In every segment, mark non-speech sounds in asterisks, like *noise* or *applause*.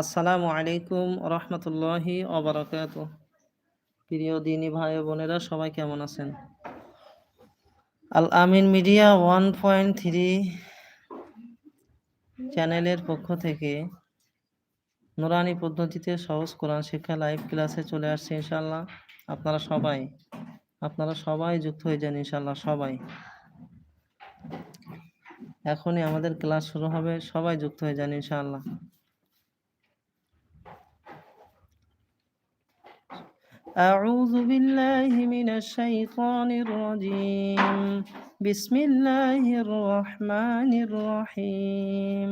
আসসালামু আলাইকুম রহমতুল্লাহি অবরাকাত প্রিয় দিনী ভাই বোনেরা, সবাই কেমন আছেন? Al Amin media one point three চ্যানেলের পক্ষ থেকে নুরানি পদ্ধতিতে সহজ কোরআন শিক্ষা লাইভ ক্লাসে চলে আসছে ইনশাল্লাহ আপনারা সবাই আপনারা সবাই যুক্ত হয়ে যান ইনশাল্লাহ সবাই এখনই আমাদের ক্লাস শুরু হবে সবাই যুক্ত হয়ে যান ইনশাআল্লাহ أعوذ بالله من الشيطان الرجيم بسم الله الرحمن الرحيم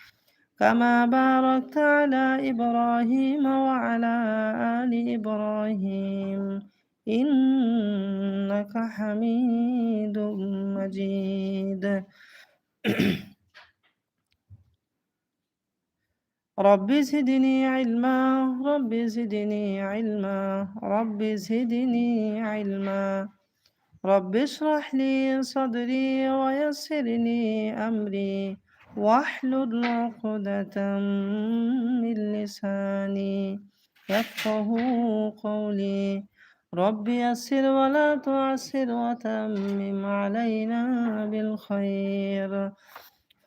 كما باركت على إبراهيم وعلى آل إبراهيم إنك حميد مجيد. *clears throat* رب زدني علما رب زدني علما رب زدني علما. رب اشرح لي صدري ويسر لي أمري. واحلل عقدة من لساني. يفقه قولي. رب يسر ولا تعسر وتمم علينا بالخير.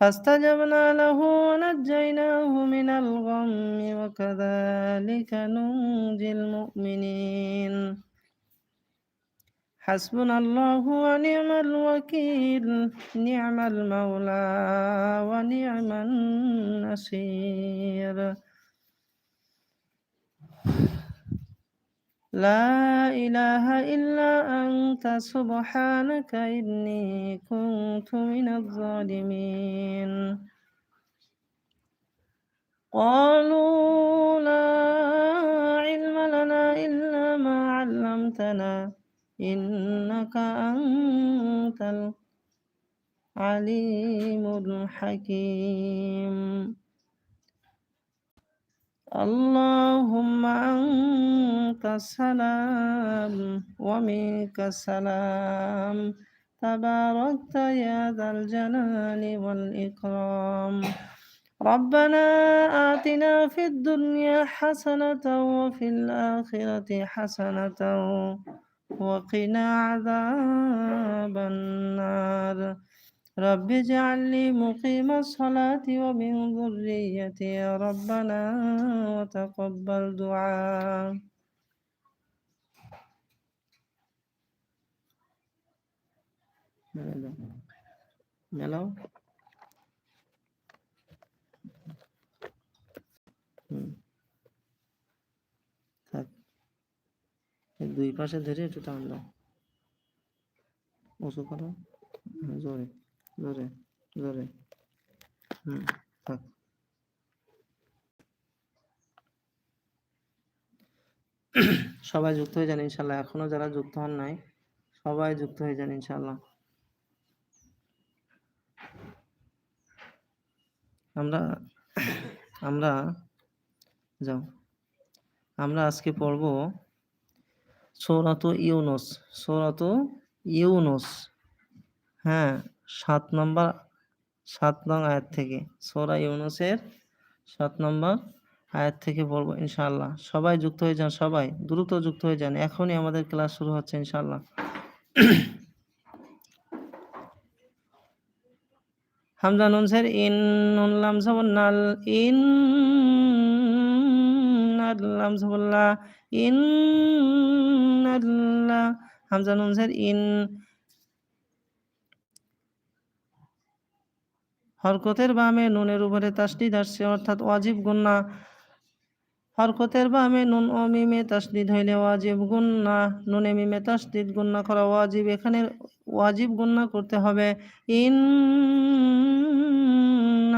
فاستجبنا له ونجيناه من الغم. وكذلك ننجي المؤمنين. حسبنا الله ونعم الوكيل نعم المولى ونعم النصير لا إله إلا أنت سبحانك إني كنت من الظالمين قالوا لا علم لنا إلا ما علمتنا إنك أنت العليم الحكيم. اللهم أنت السلام ومنك السلام. تباركت يا ذا الجلال والإكرام. ربنا آتنا في الدنيا حسنة وفي الآخرة حسنة. وقنا عذاب النار رب اجعل لي مقيم الصلاة ومن ذريتي يا ربنا وتقبل دعاء মেলাও থাক দুই পাশে ধরে একটু টান দাও। উঁচু করো। জোরে জোরে জোরে। হুম, থাক। সবাই যুক্ত হয়ে যান ইনশাল্লাহ। এখনও যারা যুক্ত হন নাই, সবাই যুক্ত হয়ে যান ইনশাল্লাহ। আমরা আমরা যাও। আমরা আজকে পড়ব সৌরাত ইউনুস সৌরাত ইউনুস। হ্যাঁ সাত নম্বর, সাত নং আয়াত থেকে। সোরা ইউনুসের সাত নম্বর আয়াত থেকে পড়ব ইনশাল্লাহ সবাই যুক্ত হয়ে যান, সবাই। দ্রুত যুক্ত হয়ে যান। এখনই আমাদের ক্লাস শুরু হচ্ছে ইনশাল্লাহ হামজা নুন স্যার, ইন নুন লাম নাল, ইন সাবুল্লাহ ইন হামজা নুন ইন হরকতের বামে নুনের উপরে তাসদিদ আসছে, অর্থাৎ ওয়াজিব গুন্না। হরকতের বামে নুন ও মিমে তাসদিদ হইলে ওয়াজিব গুন্না, নুনে মিমে তাসদিদ গুন্না করা ওয়াজিব। এখানে ওয়াজিব গুন্না করতে হবে। ইন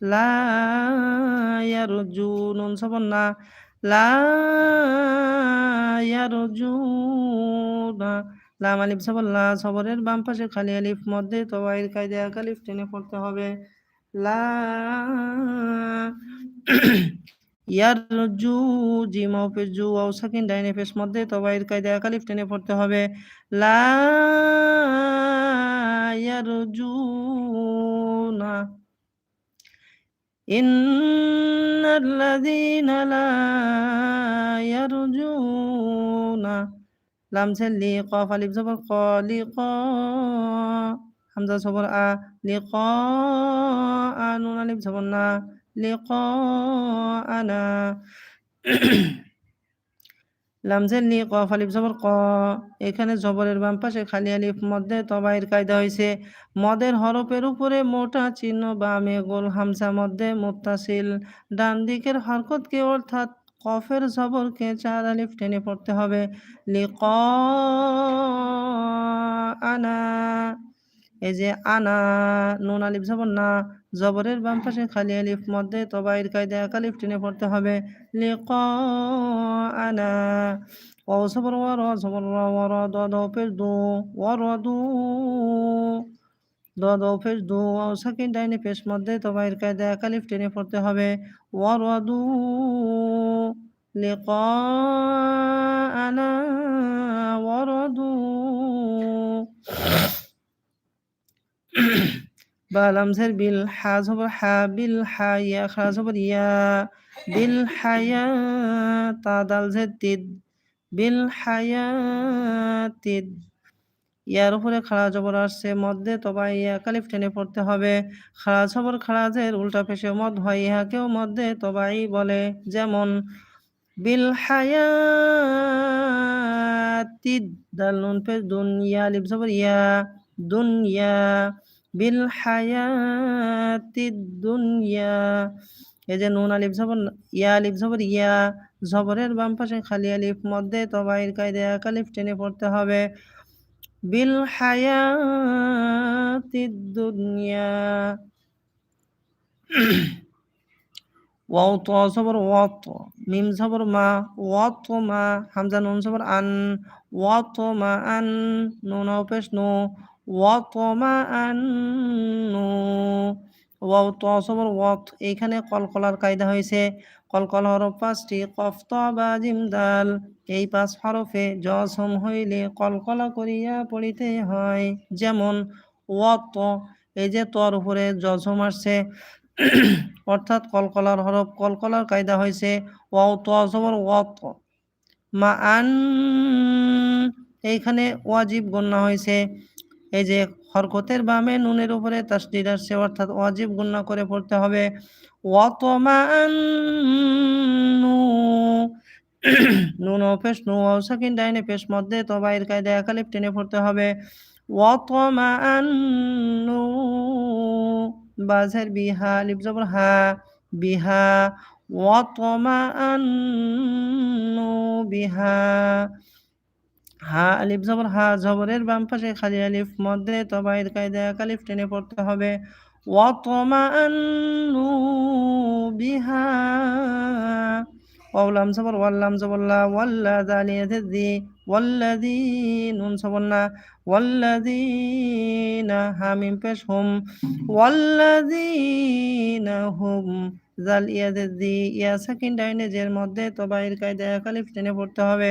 লা ইয়ার জু নুন সবর না। লা ইয়ার জু না লাম আলিফ সবর লা সবরের বাম পাশে খালি আলিফ, মধ্যে তবাইর কায়দা কালিফ টেনে পড়তে হবে। লা ইয়ারজু, জিম অফের জু ও সাকিন, ডাইনে ফেস, মধ্যে তবাইর কায়দা কালিফ টেনে পড়তে হবে। লা ইয়ারজু না ইন্নাল্লাযীনা লা ইয়ারজুনা লাম লি কফ আলিফ জবর ক লি ক হামজা জবর আ লি ক আ নুন আলিফ জবর না লিকানা লামজের লি কফ আলিফ জবর ক। এখানে জবরের বাম পাশে খালি আলিফ মধ্যে তবাইর কায়দা হয়েছে মদের হরফের উপরে মোটা চিহ্ন, বামে গোল হামসা মধ্যে মুত্তাসিল। ডান দিকের হরকতকে অর্থাৎ কফের জবরকে চার আলিফ টেনে পড়তে হবে। লিক আনা এই যে আনা, নুন, আলিফ, জবর, না, জবরের বাম পাশে খালি আলিফ, মধ্যে তবাইর কায়দা একালিফ টেনে পড়তে হবে। লিক আনা ও সবর ওয়ার সবর ওয়ার দ দ ফের দু ওয়ার দু, দ দ ফের দু, ও সেকেন্ড ডাইনে পেশ মধ্যে তবাইর কায়দা একালিফ টেনে পড়তে হবে। ওয়ার দু লিক আনা ওয়ার দু বা লামজের বিল হাজ হবর হা বিল হা ইয়া খাজ হবর ইয়া বিল হায়া তা দাল তিদ বিল হায়া তিদ ইয়ার উপরে খাড়া জবর আসছে মধ্যে তবা ইয়া কালিফ টেনে পড়তে হবে খাড়া জবর খাড়াজের উল্টা পেশে মদ হয় ইহাকেও মধ্যে তবাই বলে যেমন বিল হায়া তিদ দাল নুন পেশ দুনিয়া লিপ জবর ইয়া দুনিয়া বিল হায়াতিদ দুনিয়া। এই যে নুন আলিফ জবর, ইয়া আলিফ জবর, ইয়া জবরের বাম পাশে খালি আলিফ, মধ্যে তবাইর কায়দা এক টেনে পড়তে হবে। বিল হায়াতিদ দুনিয়া। ওয়াও, তো জবর ওয়াত মিম জবর, মা ওয়াত মা। হামজা নুন জবর, আন ওয়াত মা, আন। নুন পেশ, নু। ওয়াতমাআন্নু ওয়াও ত সবর ওয়াত। এইখানে কলকলার কায়দা হয়েছে। কলকল হরফ পাঁচটি, কফ বা, জিম, দাল। এই পাঁচ হরফে জসম হইলে কলকলা করিয়া পড়িতে হয়। যেমন, ওয়াত, এই যে তর উপরে জসম আসছে। অর্থাৎ কলকলার হরফ কলকলার কায়দা হয়েছে। ওয়াও ত সবর ওয়াত। মা আন, এইখানে ওয়াজিব গণ্য হয়েছে। এই যে হরকতের বামে নুনের উপরে তাসদিদ আসছে, অর্থাৎ অজীব গুন্না করে পড়তে হবে। নুন ও পেশ নু ও সাকিন ডাইনে পেশ মধ্যে তবাইর কায়দা একালিপ টেনে পড়তে হবে। ওয়াতমাআন্নু বাজের বিহা লিপ জবর হা, বিহা। ওয়াতমাআন্নু বিহা। হা আলিফ জবর, হা জবরের বাম পাশে খালি আলিফ, মধ্যে তবাইর কায়দা কালিফ টেনে পড়তে হবে। ওয়াতমাআন্নু বিহা। ওয়ালাম জবর ওয়াল্লাম জবরলা ওয়াল্লা দালিয়াতে দি ওয়াল্লাদি নুন সবন্না ওয়াল্লাদিনা হামিম পেশ হুম। ওয়াল্লাদিনা হুম জাল ইয়াদে দি ইয়া সাকিন ডাইনে জের মধ্যে তবাইর কায়দা কালিফ টেনে পড়তে হবে।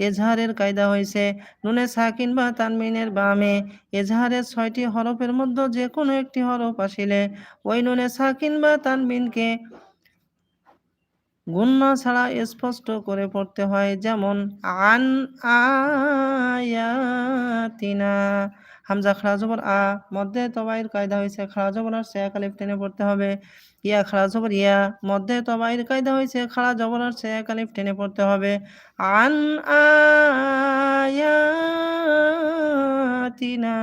এজাহারের কায়দা হয়েছে নুনে সাকিন বা তানমিনের বামে। এজাহারের ছয়টি হরফের মধ্যে যে কোনো একটি হরফ আসিলে, ওই নুনে সাকিন বা তানমিনকে গুন্না ছাড়া স্পষ্ট করে পড়তে হয়, যেমন, আন আয়াতিনা। হামজা খাড়া জবর আ মধ্যে তবাইর কায়দা হয়েছে। খাড়া জবর আর সে কালিফ টেনে পড়তে হবে। ইয়া খাড়া জবর ইয়া মধ্যে তবাইর কায়দা হয়েছে খাড়া জবর আর সে কালিফ টেনে পড়তে হবে। আন আয়াতিনা,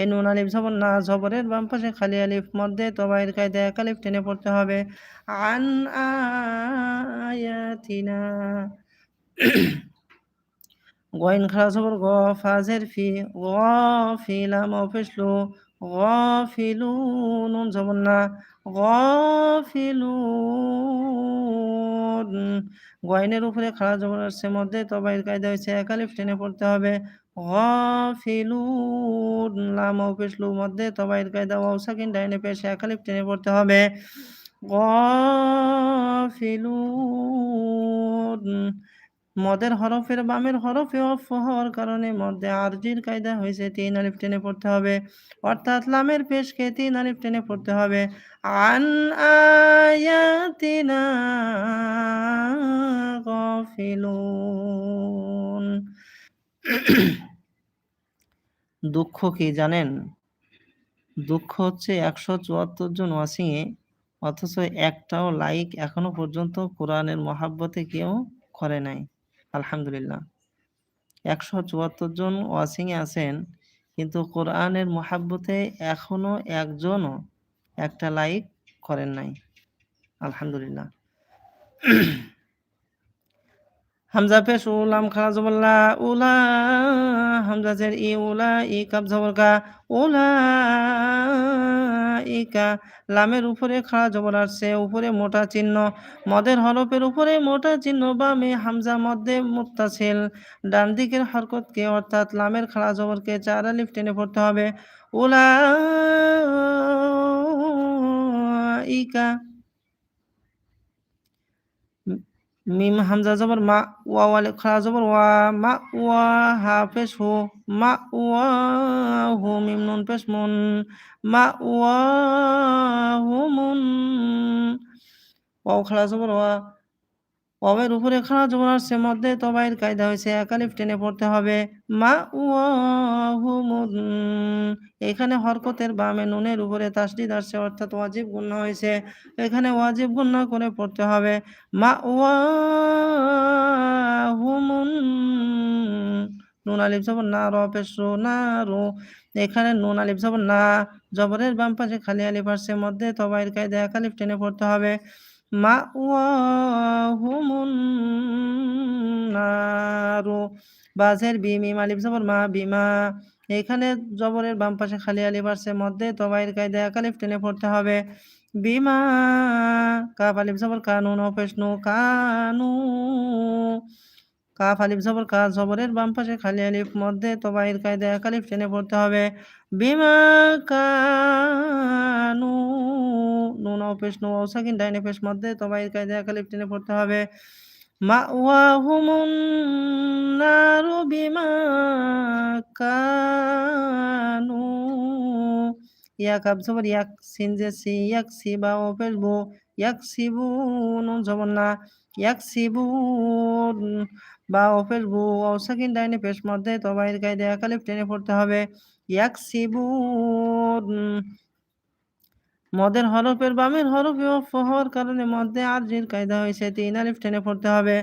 এ নুন আলিফ জবর না জবরের বাম পাশে খালি আলিফ, মধ্যে তবাইর কায়দা এক আলিফ টেনে পড়তে হবে। আন আয়াতিনা। গইন খাড়া জবর গ ফাজের ফি গ ফিলাম অফিসলু গ ফিলু নুন জবর না গ ফিলু গয়নের উপরে খাড়া জবর আসছে মধ্যে তবাইর কায়দা হয়েছে একালিফ টেনে পড়তে হবে। গফিলুন লাম পেশলু মধ্যে তবাইর কায়দা ওয়াও সাকিন ডাইনে পেশে একালিফ টেনে পড়তে হবে। গফিলুন মদের হরফের বামের হরফে অফ হওয়ার কারণে মধ্যে আরজির কায়দা হয়েছে, তিন আলিফ টেনে পড়তে হবে। অর্থাৎ লামের পেশকে তিন আলিফ টেনে পড়তে হবে। আন আয়াতিনা দুঃখ কি জানেন? দুঃখ হচ্ছে একশো চুয়াত্তর জন ওয়াসিংয়ে, অথচ একটাও লাইক এখনও পর্যন্ত কোরআনের মহাব্বতে কেউ করে নাই। আলহামদুলিল্লাহ। একশো চুয়াত্তর জন ওয়াসিংয়ে আছেন, কিন্তু কোরআনের মহাব্বতে এখনও একজনও একটা লাইক করেন নাই। আলহামদুলিল্লাহ। হামজা পেশ উলাম খারা জবল্লা, উলা, হামজা ই উলা, ই জবরকা উলা। ইকা। লামের উপরে খাড়া জবর আসছে, উপরে মোটা চিহ্ন। মদের হরফের উপরে মোটা চিহ্ন, বামে হামজা মধ্যে মুক্তাছিল ডান দিকের হরকতকে, অর্থাৎ লামের খাড়া জবরকে চার আলিফ টেনে পড়তে হবে। উলা ইকা মিম হামজা জবর, মা ওয়া ওয়ালে খাড়া জবর, ওয়া মা ওয়া হা পেশ হু, মা ওয়া হু মিম নুন পেশ মুন, মা ওয়া হু মুন। ওয়াও খাড়া জবর, ওয়া ওয়াবের উপরে খাড়া জবর আসছে মধ্যে তবাইর কায়দা হয়েছে, একালিফ টেনে পড়তে হবে। মা এখানে হরকতের বামে নুনের উপরে তাসদিদ আসছে, অর্থাৎ ওয়াজিব গুণ্য হয়েছে। এখানে ওয়াজিব গুণ্য করে পড়তে হবে। মা ওয়া হুমুন নুন আলিফ জবর না, র না, রু। এখানে নুন আলিফ জবর না, জবরের বাম পাশে খালি আলিফ মধ্যে তবাইর কায়দা একালিফ টেনে পড়তে হবে। নারু। বাজের বিমি আলিফ জবর, মা বিমা এখানে জবরের বাম পাশে খালি আলিফ আসছে মধ্যে তবাইর কায়দা একালিফ টেনে পড়তে হবে। বিমা কাপ আলিফ জবর কানু অপেশনু কানু কাফ আলিফ জবর কা জবরের বাম পাশে খালি আলিফ, মধ্যে তবাইর কায়দা এক আলিফ টেনে পড়তে হবে। বিমা কানু, নুন ও পেশ নু ও সাকিন, ডাইনে পেশ মধ্যে তবাইর কায়দা এক আলিফ টেনে পড়তে হবে। মাওয়াহুমুন নারু বিমা কানু, ইয়া কাব জবর, ইয়াক সিন যে সি, ইয়াক সি বা ও পেশ বু, ইয়াক সিবু নুন জবর না, ইয়াক সিবু বা ও পেশ বু ও সাকিন ডাইনে পেশ মধ্যে তবাইর কায়দা এক আলিফ টেনে পড়তে হবে। ইয়াক সিবু মদের হরফের বামের হরফে অফ হওয়ার কারণে মধ্যে আরজির কায়দা হয়েছে, তিন আলিফ টেনে পড়তে হবে।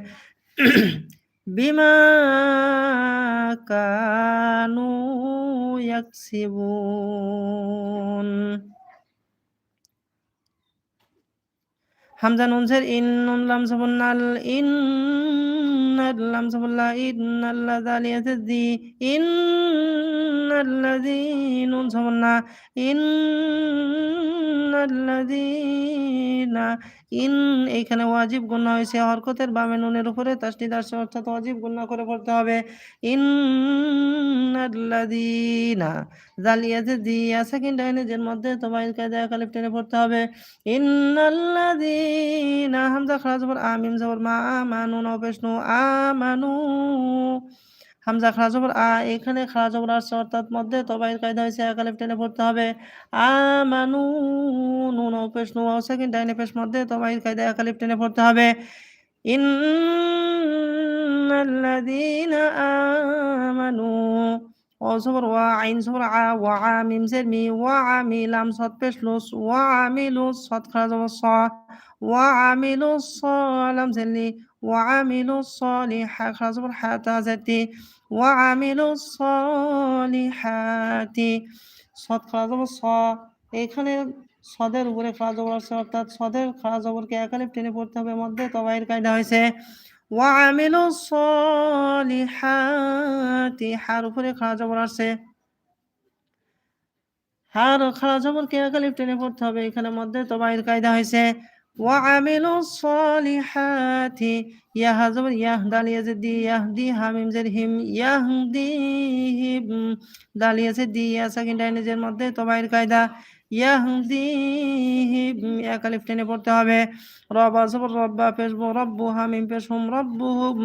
বিমা কানু ইয়াকসিবুন। হামজা নুন জের ইন নুন লাম ইন নুন ইন এইখানে ওয়াজিব গুণা হয়েছে হরকতের বামে নুনের উপরে তাসদিদ আসছে অর্থাৎ ওয়াজিব গুণা করে পড়তে হবে। ইন ইন্নাল্লাযীনা জালিয়াতে দি আছে কিন্তু নিজের মধ্যে তোমার কায়দা কালিফ টেনে পড়তে হবে। ইন্নাল্লাযীনা হামজা খারা জবর আমিম জবর মা আমানু নাও পেশনু আমানু। হামজা খারা জবর, আ, এখানে খারা জবর আসছে, অর্থাৎ মধ্যে তবাইর কায়দা হয়েছে একালিফ টেনে পড়তে হবে। আমানু, নুন ও পেশ নু সেকেন্ড ডাইনে পেশ মধ্যে তবাইর কায়দা একালিফ টেনে পড়তে হবে। ইন্নাল্লাযীনা আমানু ও সবর ওয়া, আইন সবর আ, ওয়া আমিম জের, মি, ওয়া আমিলাম সদ পেশ লুস, ওয়া আমিলু সদ খারা জবর, স, ওয়া আমিলু সালাম জেলি ওয়া জবর হাতা জাতি ওয়া আমিলু সলিহাতি সদ খারা জবর স এখানে সদের উপরে খারা জবর আছে অর্থাৎ সদের খারা জবরকে একালিফ টেনে পড়তে হবে মধ্যে তবাইয়ের কায়দা হয়েছে। ওয়া আমিলু সলিহাতি, হার উপরে খারা জবর আছে। হার খারা জবরকে একালিফ টেনে পড়তে হবে, এখানে মধ্যে তবাইয়ের কায়দা হয়েছে। ওয়া আমিলু সলিহাতি ইয়া হাজবর ইয়াহ দাল ইয়াজদি ইয়াহদি হামিম জের হিম ইয়াহদিহিম দাল ইয়াজদি ইয়া সাকিন ডাইনেজের মধ্যে তবাইর কায়দা। ইয়াহদিহিম এক আলিফ পড়তে হবে। রবা জবর রব্বা পেশবো রব্বু হামিম পেশহুম রব্বুহুম।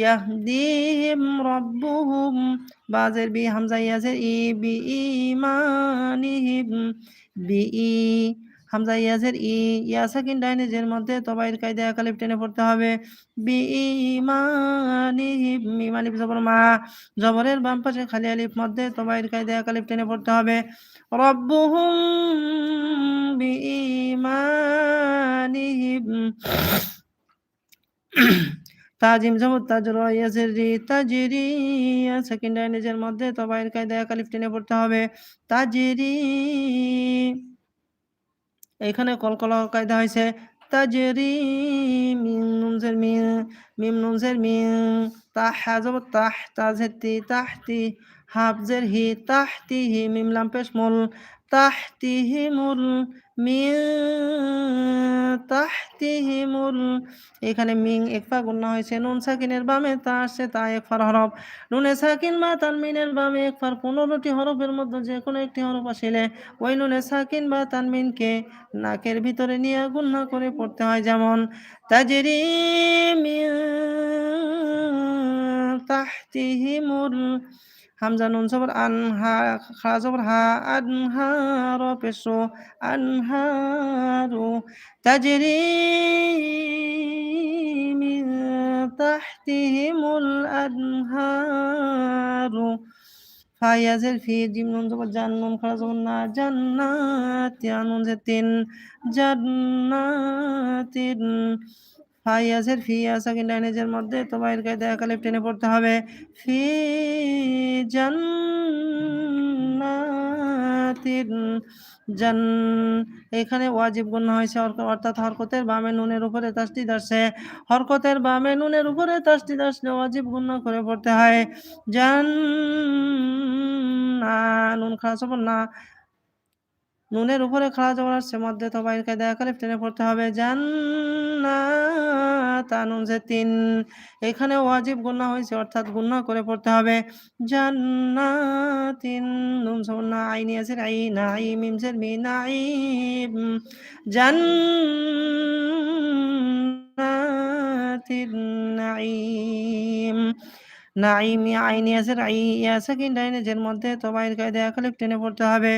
ইয়াহদিহিম রব্বুহুম। বাজের বি হামজা ইয়াজের ই বি ইমানিহিম। বি হামজা ইয়াসের, ই ইয়া সাকিন ডাইনেজের মধ্যে তবাইর কায়দা একালিফ টেনে পড়তে হবে। বি ইমানিহিম জবর মা, জবরের বাম পাশে খালি আলিফ মধ্যে তবাইর কায়দা একালিফ টেনে পড়তে হবে। রব্বুহুম বি ইমানিহিম তাজিম জবর, তাজর ইয়াজের রি তাজরি সেকেন্ড ডাইনেজের মধ্যে তবাইর কায়দা একালিফ টেনে পড়তে হবে। তাজরি এখানে কলকলা কায়দা হয়েছে তাজরি মিম নুনজের মিম মিম নুনজের মিম তাহ হাজব তাহ তাজেতি তাহতি, হাফজের হি তাহতি হি মিম লাম পেশ তাহতিহিমুল, মিন তাহতিহিমুল। এখানে মিং, একফা গুণা হয়েছে, নুন সাকিনের বামে তা আসছে, তা একফার হরফ। নুনে সাকিন বা তানমিনের বামে একফার পনেরোটি হরফের মধ্যে যে কোনো একটি হরফ আসিলে, ওই নুনে সাকিন বা তানমিনকে নাকের ভিতরে নিয়ে গুণা করে পড়তে হয় যেমন, তাজরি মিন তাহতিহিমুল। হামজা নুন সবর আনহা খা সবর হা আনহার পেশো আনহারু তাজরি মিন তাহতিহিমুল আনহারু ফায়াজের ফি, জিম নুন জবর, জান নুন না জান্নাত নুন যে তিন, জান্নাতিন। ফাইয়াজের ফি আসাকিন ডাইনেজের মধ্যে তোমার কায়দা একালিফ টেনে পড়তে হবে। ফি জান্নাতিন, জান, এখানে ওয়াজিব গুণ হয়েছে অর্থাৎ হরকতের বামে নুনের উপরে তাসদিদ আসছে হরকতের বামে নুনের উপরে তাসদিদ আসলে ওয়াজিব গুণ করে পড়তে হয়। জান, না, নুন খাস না। নুনের উপরে খাড়া জবর আসছে, মধ্যে তো বাইর কায়দা একালিফ টেনে পড়তে হবে। জান্নাত নুন যে তিন এখানে ওয়াজিব গুন্না হয়েছে, অর্থাৎ গুন্না করে পড়তে হবে। জান্নাতিন, নুন সবনা আইনি আছে আই নাই, মিম জের মি নাইম জান্নাতিন নাইম নাইমি আইনি আছে আই ইয়াসাকিন ডাইনেজের মধ্যে তবাইর কায়দা একালিফ টেনে পড়তে হবে।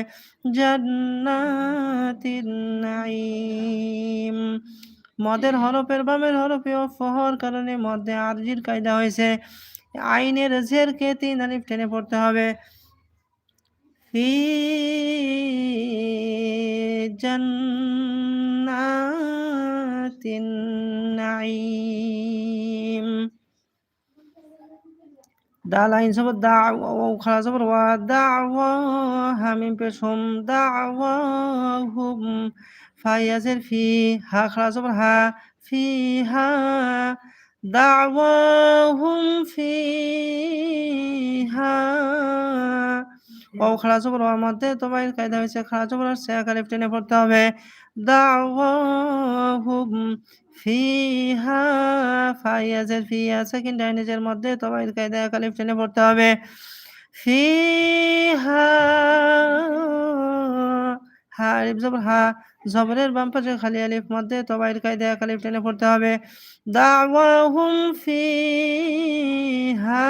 জান্নাতিন নাইম মদের হরফের বামের হরফে ও ফহর কারণে মধ্যে আরজির কায়দা হয়েছে। আইনের জেরকে তিন আলিফ টেনে পড়তে হবে। ফি জান্নাতিন নাইম দাল আইন সবর দা ও খারা সবর ওয়া দাওয়া হামিম পেশ হুম দাওয়া হুম ফাইয়াজের ফি, হা জবর, হা, ফি, হা দাওয়াহুম ফি, হা। ও খাড়া জবর ওর মধ্যে তোমার কায়দা হয়েছে খাড়া জবর আসছে একালিফ টেনে পড়তে হবে। দাওয়াহুম ফিহা ফাইয়াজের ফিয়া সেকেন্ড ডাইনেজের মধ্যে, তোমার কায়দা একালিফ টেনে পড়তে হবে। ফিহা হা আলিফ হা জবরের বাম পাশে খালি আলিফ মধ্যে তবাইল কায়দা এক আলিফ টেনে পড়তে হবে। দাওয়াহুম ফিহা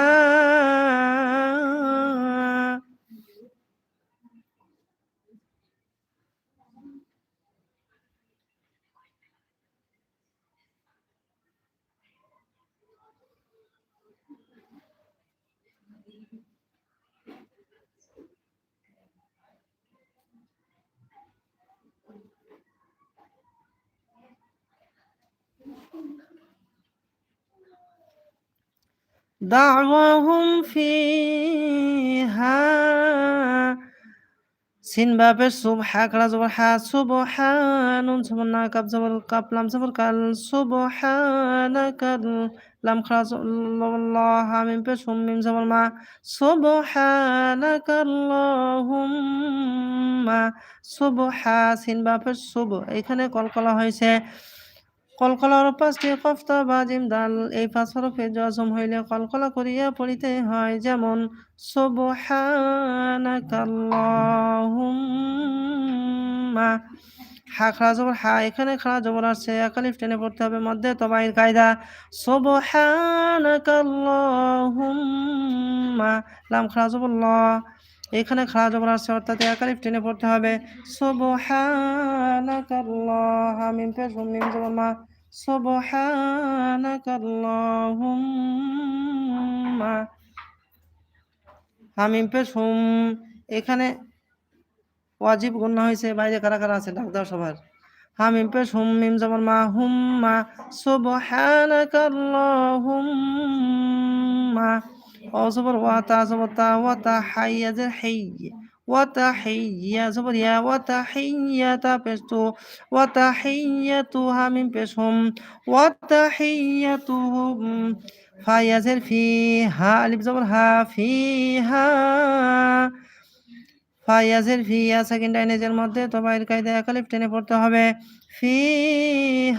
দাওয়াহুম ফিহা। সিন বাপে সুবহা, কালা জবর হা সুবহান নুন সবর না, কাপ জবর কাপ, লাম সবর কাল সুবহানাকা লাম খালাস আল্লাহ মিম, পে, সুম, মিম জবর মা সুবহানাকা আল্লাহুম্মা সুবহা, সিন বাপে সুব এখানে কলকলা হয়েছে। কলকলার পাঁচটি কফতা বা জিম দাল এই পাঁচ হরফে জজম হইলে কলকলা করিয়া পড়িতে হয় যেমন, সুবহানাকাল্লাহুম্মা হা খাড়া জবর, হা, এখানে খাড়া জবর আসছে। একালিফ টেনে পড়তে হবে মধ্যে তবাইর কায়দা। সুবহানাকাল্লাহুম্মা লাম খাড়া জবর, ল। এখানে খাড়া জবর আসছে, অর্থাৎ একালিফ টেনে পড়তে হবে। সুবহানাকাল্লাহ মিম পেশ মিম জবর, মা। সুবহানাকাল্লাহুম্মা। হামিম পেশ হুম এখানে ওয়াজিব গুণা হয়েছে বাইরে কারা কারা আছে? ডাক দাও সবার। হামিম পেশ হুম মিম জবর মা হুম মা সুবহানাকাল্লাহুম্মা। ও জবর ওয়া তা জবর তা, ওয়া তা, হাইয়া যে হাইয়া। وتحية زبر يا وتحية بستو وتحيتها من بسهم وتحيتهم فيزر فيها ألف زبر ها فيها ফাইয়াজের ফিয়া সেকেন্ড ডাইনেজের মধ্যে তবাইর কায়দা এক আলিফ টেনে পড়তে হবে ফি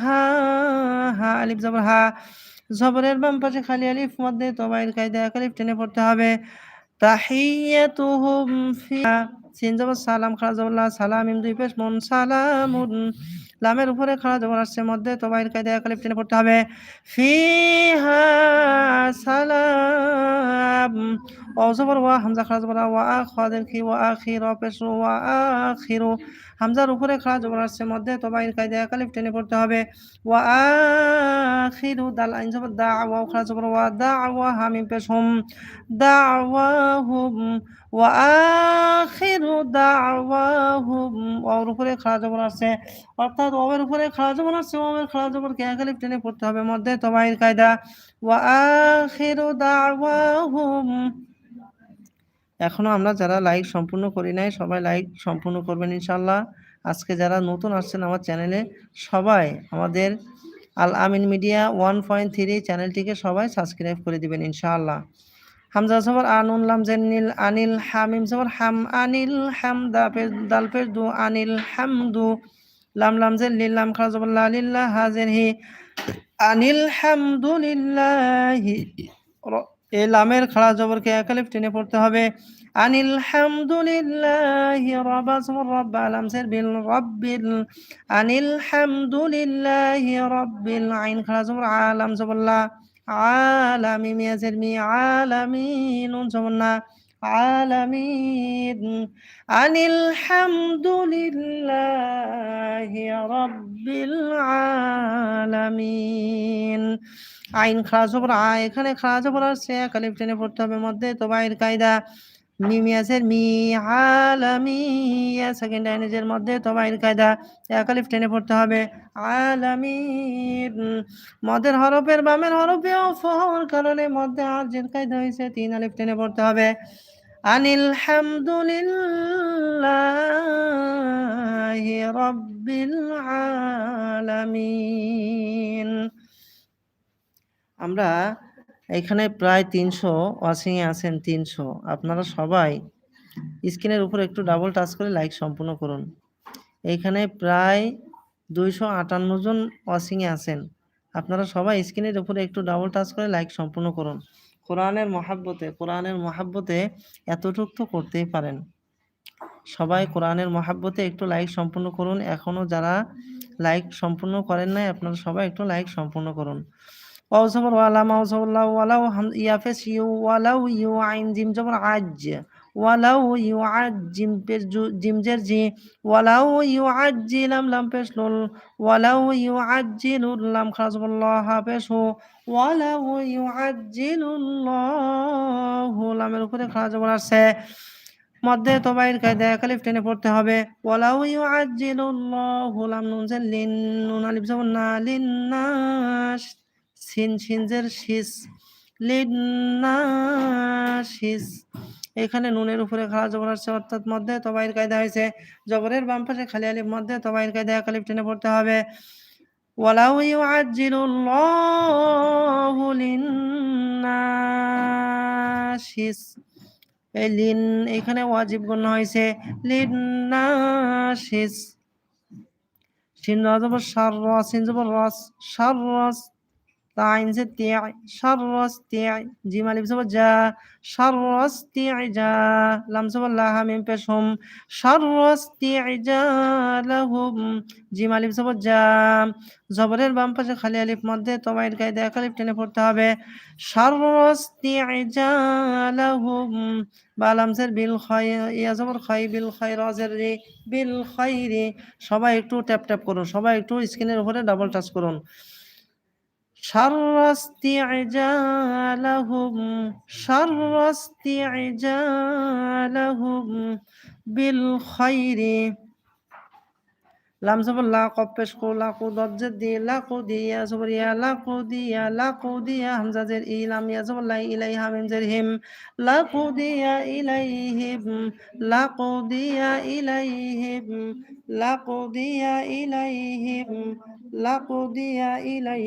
হা হা আলিফ জবর হা জবরের বাম পাশে খালি আলিফ মধ্যে তবাইর কায়দা এক আলিফ টেনে পড়তে হবে তাহিয়াতুহুম ফিহা সিন জবর সালাম খাড়া জবর সালাম, ইম দুই পেশ মন সালামুন। লামের উপরে খাড়া জবর আসছে, মধ্যে তবাইর কায়দা একালিফ টেনে পড়তে হবে। ফিহা সালাম। ও জবর, ওয়া হামজা খাড়া জবর ওয়া আখাদের কি, ওয়া আখির পেশ ওয়া আখিরু। হামজার উপরে খাড়া জবর আসছে, মধ্যে তবাইর কায়দা একালিফ টেনে পড়তে হবে। ওয়া আখিরু দাল আইন জবর দা ওয়া খাড়া জবর ওয়া দা ওয়া হামিম পেশ হুম ওয়া আখিরু দাওয়াহুম ওর উপরে খাড়া জবর আছে অর্থাৎ ওয়ের উপরে খাড়া জবর আছে ওয়ের খাড়া জবর কে আকালিফ টেনে পড়তে হবে মধ্যে তবাইর কায়দা ওয়া আখিরু দাওয়াহুম এখনও আমরা যারা লাইক সম্পূর্ণ করি নাই, সবাই লাইক সম্পূর্ণ করবেন ইনশাল্লাহ আজকে যারা নতুন আসছেন আমার চ্যানেলে সবাই আমাদের Al Amin media one point three চ্যানেলটিকে সবাই সাবস্ক্রাইব করে দিবেন, ইনশাআল্লাহ। হামজা সবর আনুন লাম জেনিল আনিল হামিম সবর হাম আনিল হাম দা পে দাল পে দু আনিল হামদু লাম লাম জেন লিল লাম খা জবর লা লিল্লাহ হাজের হি, আনিল হামদুলিল্লাহি এই লামের খাড়া জবরকে একালিফ টেনে পড়তে হবে। আনিল হামদুলিল্লাহ রাবাস রাব্বাল আমসের বিল রাব্বিল। আনিল হামদুলিল্লাহ রাব্বিল আইন খাড়া জবর আলাম জবল্লা আলামি মিয়াজের মি আলামিন জবন্না আলামিন। আনিল হামদুলিল্লাহ রাব্বিল আলামিন। আইন খাড়া জবর আ এখানে খাড়া জবর আসছে একালিফ টেনে পড়তে হবে মধ্যে। তো বাইর কায়দা মিমিয়াসের মি আলামিয়া সেকেন্ড আইনেজের মধ্যে তবাইর কায়দা একালিফ টেনে পড়তে হবে। আলামিন, মদের হরফের বামের হরফে অফ হওয়ার কারণে মধ্যে আজের কায়দা হয়েছে। তিন আলিফ টেনে পড়তে হবে। আনিল হামদুলিল্লাহি রাব্বিল আলামিন। আমরা এখানে প্রায় তিনশো ওয়াচিংয়ে আছেন তিনশো। আপনারা সবাই স্ক্রিনের উপর একটু ডাবল টাচ করে লাইক সম্পূর্ণ করুন। এইখানে প্রায় দুইশো আটান্ন জন ওয়াচিংয়ে আছেন। আপনারা সবাই স্ক্রিনের উপরে একটু ডাবল টাচ করে লাইক সম্পূর্ণ করুন। কোরআনের মহাব্বতে কোরআনের মহাব্বতে এতটুক তো করতেই পারেন। সবাই কোরআনের মহাব্বতে একটু লাইক সম্পূর্ণ করুন। এখনও যারা লাইক সম্পূর্ণ করেন নাই, আপনারা সবাই একটু লাইক সম্পূর্ণ করুন। ওয়াও জবর ওয়ালা লাউ ওয়ালাউ হাম ইয়াফেস ইউ ওয়ালাউ ইউ আইন জিম জবর আজ ওয়ালাউ ইউ আজ জিম পেশ জিম জের জি ওয়ালাউ ইউ আজ জি লাম লাম পেশ লুল ওয়ালাউ ইউ আজ জি লুল লাম খারাজ বল্লাহ পেশ হু ওয়ালাউ ইউ আজ জি লুল্লাহ লামের উপরে জবর আছে মধ্যে তবাইর কায়দায় কালিফ টেনে পড়তে হবে। ওয়ালাউ ইউ আজ জি লুল্লাহ লাম নুন লিন নুন আলিফ জবর না লিন নাস সিন সিনজের শিস লিন্নাশিস এখানে নুনের উপরে খাড়া জবর আসছে, অর্থাৎ মধ্যে তবাইর কায়দা হয়েছে। জবরের বাম পাশে খালি আলিফ, মধ্যে তবাইর কায়দা একালিফ টেনে পড়তে হবে। ওয়ালাউ ইউআজ্জিলুল্লাহু লিন্নাশিস এই লিন এখানে ওয়াজিব গণ্য হয়েছে। লিন্নাশিস সিন জবর সার সিন জবর রস, সার রস। তিয়াই শাররাস তিয়াই জিম আলিফ সব যা শাররাস তিয়াই যা লাম সব লাহ মিম পেশ হুম শাররাস তিয়াই যা লাহুম জিম আলিফ সব যা জবরের বাম পাশে খালি আলিফ মধ্যে তবাইর গায়ে এক আলিফ টেনে পড়তে হবে। শাররাস তিয়াই যা লাহুম বা লামসের বিল খাই, ইয়া জবর খাই, বিল খাই রাজের রি, বিল খাইরি সবাই একটু ট্যাপ ট্যাপ করুন, সবাই একটু স্ক্রিনের উপরে ডাবল টাচ করুন। شر استعجالهم شر استعجالهم بالخير লাম সবর লা কপেশ কো লাকু দজ্জের দি লাকু দিয়া সবর ইয়া লাকু দিয়া লাকু দিয়া হামজাজের ই লাম ইয়া সবর লাই ইলাই হামিম জের হিম লাকু দিয়া ইলাইহিম লাকু দিয়া ইলাইহিম লাকু দিয়া ইলাইহিম লাকু দিয়া ইলাই